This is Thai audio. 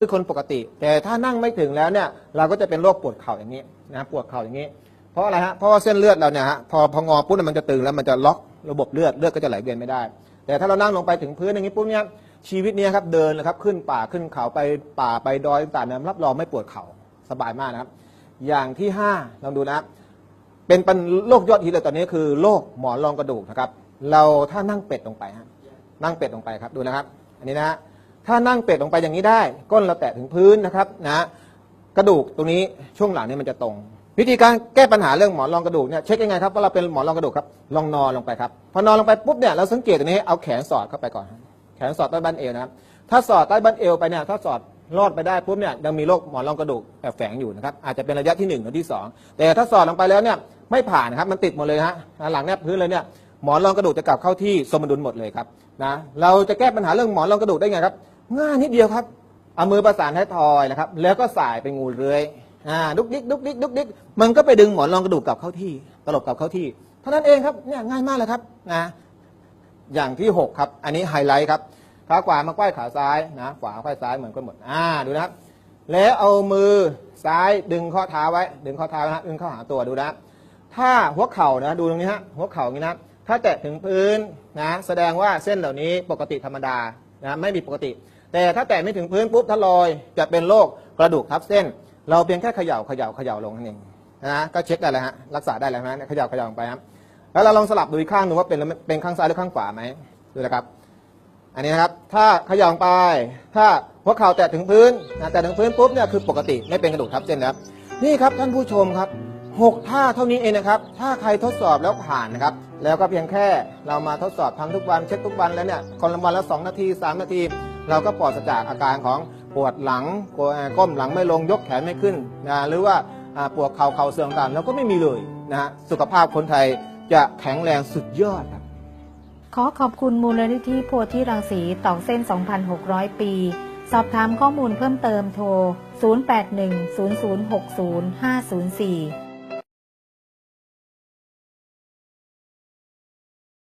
คือคนปกติ แต่ถ้านั่งไม่ถึงแล้วเนี่ยเราก็จะเป็นโรคปวดเข่าอย่างนี้นะปวดเข่าอย่างนี้ เพราะอะไรฮะเพราะว่าเส้นเลือดเราเนี่ยฮะพอพองอปุ๊บมันจะตึงแล้วมันจะล็อกระบบเลือดเลือดก็จะไหลเวียนไม่ได้ แต่ถ้าเรานั่งลงไปถึงพื้นอย่างนี้ปุ๊บเนี่ยชีวิตเนี้ครับเดินเลยครับขึ้นป่าขึ้นเขาไปป่าไปดอยต่างๆรับรองไม่ปวดเข่าสบายมากนะครับ อย่างที่ห้าลองดูนะครับเป็นปัญโรคยอดฮิตเลยตอนนี้คือโรคหมอนรองกระดูกนะครับ เราถ้านั่งเป็ดลงไปฮะนั่งเป็ดลงไปครับดูนะครับ อันนี้นะฮะ ถ้านั่งเป็ดลงไปอย่างนี้ได้ ก้นเราแตะถึงพื้นนะครับนะกระดูกตรงนี้ช่วงหลังเนี่ยมันจะตรง วิธีการแก้ปัญหาเรื่องหมอนรองกระดูกเนี่ยเช็คยังไงครับว่าเราเป็นหมอนรองกระดูกครับลองนอนลงไปครับพอนอนลงไปปุ๊บเนี่ยเราสังเกตตรงนี้เอาแขนสอดเข้าไปก่อน แขนสอดใต้บั้นเอวนะครับถ้าสอดใต้บั้นเอวไปเนี่ยถ้าสอดรอดไปได้ปุ๊บเนี่ยยังมีโรคหมอนรองกระดูกแอบแฝงอยู่นะครับอาจจะเป็นระยะที่หนึ่งหรือที่สองแต่ถ้าสอดลงไปแล้วเนี่ยไม่ผ่านครับมันติดหมดเลยฮะหลังเนี่ยพื้นเลยเนี่ยหมอนรองกระดูกจะกลับเข้าที่สมดุลหมดเลยครับนะเราจะแก้ปัญหาเรื่องหมอนรองกระดูกได้ไงครับ ง่ายนิดเดียวครับ เอามือประสานให้ทอยนะครับ แล้วก็สายไปงูเลื้อยอ่าดุกดิกดุกดิกดุกดิกมันก็ไปดึงหมอนรองกระดูกกลับเข้าที่ตลบกลับเข้าที่เท่านั้นเองครับเนี่ยง่ายมากเลยครับนะอย่างที่ 6 ครับ อันนี้ไฮไลท์ครับขาขวามาไขว้ขาซ้ายนะขวาไขว้ซ้ายเหมือนกันหมดอ่าดูนะครับ แล้วเอามือซ้ายดึงข้อเท้าไว้ ดึงข้อเท้านะฮะดึงเข้าหาตัวดูนะ ถ้าหัวเข่านะดูตรงนี้ฮะหัวเข่าอย่างนี้นะถ้าแตะถึงพื้นนะแสดงว่าเส้นเหล่านี้ปกติธรรมดานะไม่มีปกติ แต่ถ้าแตะไม่ถึงพื้นปุ๊บถ้าลอยจะเป็นโรคกระดูกทับเส้น เราเพียงแค่เขย่าเขย่าเขย่าลงนั่นเองนะก็เช็คได้แล้วฮะรักษาได้แล้วนะเขย่าเขย่าลงไปครับแล้วเราลองสลับดูอีกข้างหนึงว่าเป็นเป็นข้างซ้ายหรือข้างขวาไหมดูนะครับ อันนี้นะครับถ้าเขย่าลงไป ถ้าหัวเข่าแตะถึงพื้นนะแตะถึงพื้นปุ๊บเนี่ยคือปกติไม่เป็นกระดูกทับเส้นแล้วนี่ครับท่านผู้ชมครับหกท่าเท่านี้เองนะครับ ถ้าใครทดสอบแล้วผ่านนะครับ แล้วก็เพียงแค่เรามาทดสอบทำทุกวันเช็คทุกวันแล้วเนี่ยคนละวันละสองนาทีสามนาที เราก็ปลอดจากอาการของปวดหลังก้มหลังไม่ลงยกแขนไม่ขึ้นนะหรือว่าปวดเข่าเข่าเสื่อมต่างเราก็ไม่มีเลยนะฮะสุขภาพคนไทยจะแข็งแรงสุดยอดครับขอขอบคุณมูลนิธิโพธิรังสีต่อเส้น 2,600 ปี สอบถามข้อมูลเพิ่มเติมโทร 0810060504